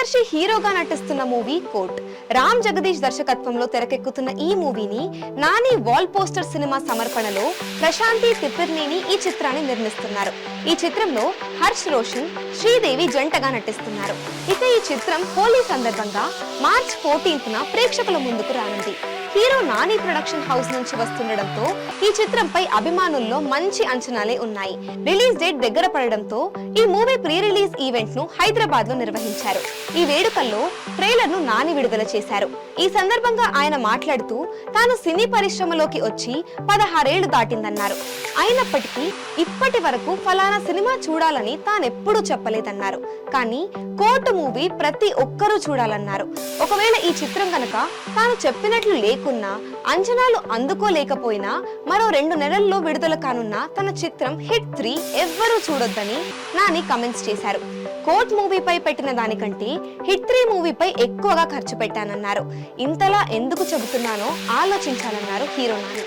హీరోగా నటిస్తున్న movie coat. Ram Jagadish దర్శకత్వంలో తెరకెక్కుతున్న ఈ మూవీని నాని వాల్ పోస్టర్ సినిమా సమర్పణలో ప్రశాంతి తిప్పిర్నేని ఈ చిత్రాన్ని నిర్మిస్తున్నారు. ఈ చిత్రంలో హర్ష్ రోషన్ శ్రీదేవి జంటగా నటిస్తున్నారు. ఇక ఈ చిత్రం హోలీ సందర్భంగా మార్చ్ ఫోర్టీన్త్ న ప్రేక్షకుల ముందుకు రానుంది. హీరో నాని ప్రొడక్షన్ హౌస్ నుంచి వస్తుండడంతో ఈ చిత్రంపై అభిమానుల్లో మంచి అంచనాలే ఉన్నాయి. రిలీజ్ డేట్ దగ్గర పడడంతో ఈ మూవీ ప్రీ రిలీజ్ ఈవెంట్ను హైదరాబాద్లో నిర్వహించారు. ఈ వేడుకల్లో ట్రైలర్ను నాని విడుదల చేశారు. ఈ సందర్భంగా ఆయన మాట్లాడుతూ తాను సినీ పరిశ్రమలోకి వచ్చి పదహారేళ్ళు దాటిందన్నారు. అయినప్పటికీ ఇప్పటి వరకు ఫలానా సినిమా చూడాలని తానెప్పుడూ చెప్పలేదన్నారు. కానీ కోర్టు మూవీ ప్రతి ఒక్కరూ చూడాలన్నారు. ఒకవేళ ఈ చిత్రం కనుక తాను చెప్పినట్లు లేకున్నా అంచనాలు అందుకోలేకపోయినా మరో రెండు నెలల్లో విడుదల కానున్న తన చిత్రం హిట్ త్రీ ఎవ్వరూ చూడొద్దని నాని కమెంట్స్ చేశారు. కోర్ట్ మూవీపై పెట్టిన దానికంటే హిట్ త్రీ మూవీపై ఎక్కువగా ఖర్చు పెట్టానన్నారు. ఇంతలా ఎందుకు చెబుతున్నానో ఆలోచించాలన్నారు హీరో నాని.